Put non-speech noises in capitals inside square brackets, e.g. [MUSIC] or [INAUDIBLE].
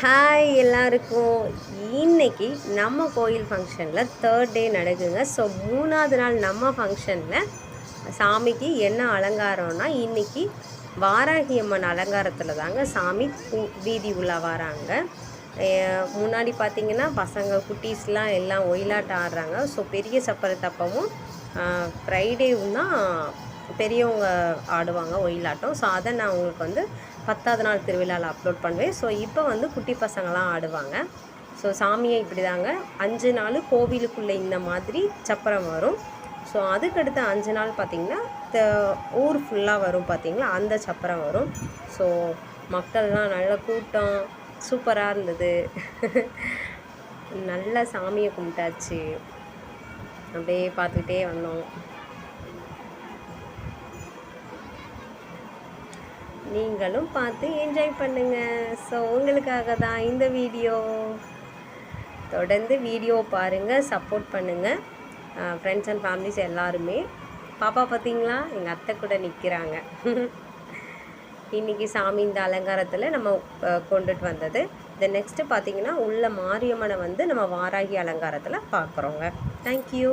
Hi எல்லாருக்கும். இன்னைக்கு நம்ம கோயில் ஃபங்க்ஷனில் தேர்ட் டே நடக்குங்க. ஸோ மூணாவது நாள் நம்ம ஃபங்க்ஷனில் சாமிக்கு என்ன அலங்காரம்னா இன்னைக்கு வாராகி அம்மன் அலங்காரத்தில் தாங்க சாமி பூ- வீதி உள்ள வராங்க. முன்னாடி பார்த்தீங்கன்னா பசங்க குட்டீஸ்லாம் எல்லாம் ஒயிலாட்டம் ஆடுறாங்க. ஸோ பெரிய சப்பர ஃப்ரைடேவும் தான் பெரியவங்க ஆடுவாங்க ஒயிலாட்டம். ஸோ அதை நான் உங்களுக்கு வந்து பத்தாவது நாள் திருவிழாவில் அப்லோட் பண்ணுவேன். ஸோ இப்போ வந்து குட்டி பசங்களாம் ஆடுவாங்க. ஸோ சாமியை இப்படி தாங்க அஞ்சு நாள் கோவிலுக்குள்ளே இந்த மாதிரி சப்பரம் வரும். ஸோ அதுக்கடுத்த அஞ்சு நாள் பார்த்திங்கன்னா த- ஊர் ஃபுல்லாக வரும் பார்த்திங்களா அந்த சப்பரம் வரும். ஸோ மக்கள்லாம் நல்ல கூட்டம். சூப்பராக இருந்தது. [LAUGHS] நல்ல சாமியை கும்பிட்டாச்சு. அப்படியே பார்த்துக்கிட்டே வந்தோம். நீங்களும் பார்த்து என்ஜாய் பண்ணுங்க. ஸோ உங்களுக்காக தான் இந்த வீடியோ தொடர்ந்து வீடியோ பாருங்கள் சப்போர்ட் பண்ணுங்கள் ஃப்ரெண்ட்ஸ் அண்ட் ஃபேமிலிஸ் எல்லாருமே. பாப்பா பார்த்தீங்களா எங்கள் அத்தை கூட நிற்கிறாங்க இன்றைக்கி சாமி இந்த அலங்காரத்தில் நம்ம கொண்டுட்டு வந்தது. இந்த நெக்ஸ்ட்டு பார்த்தீங்கன்னா உள்ள மாரியம்மனை வந்து நம்ம வாராகி அலங்காரத்தில் பார்க்குறோங்க தேங்க்யூ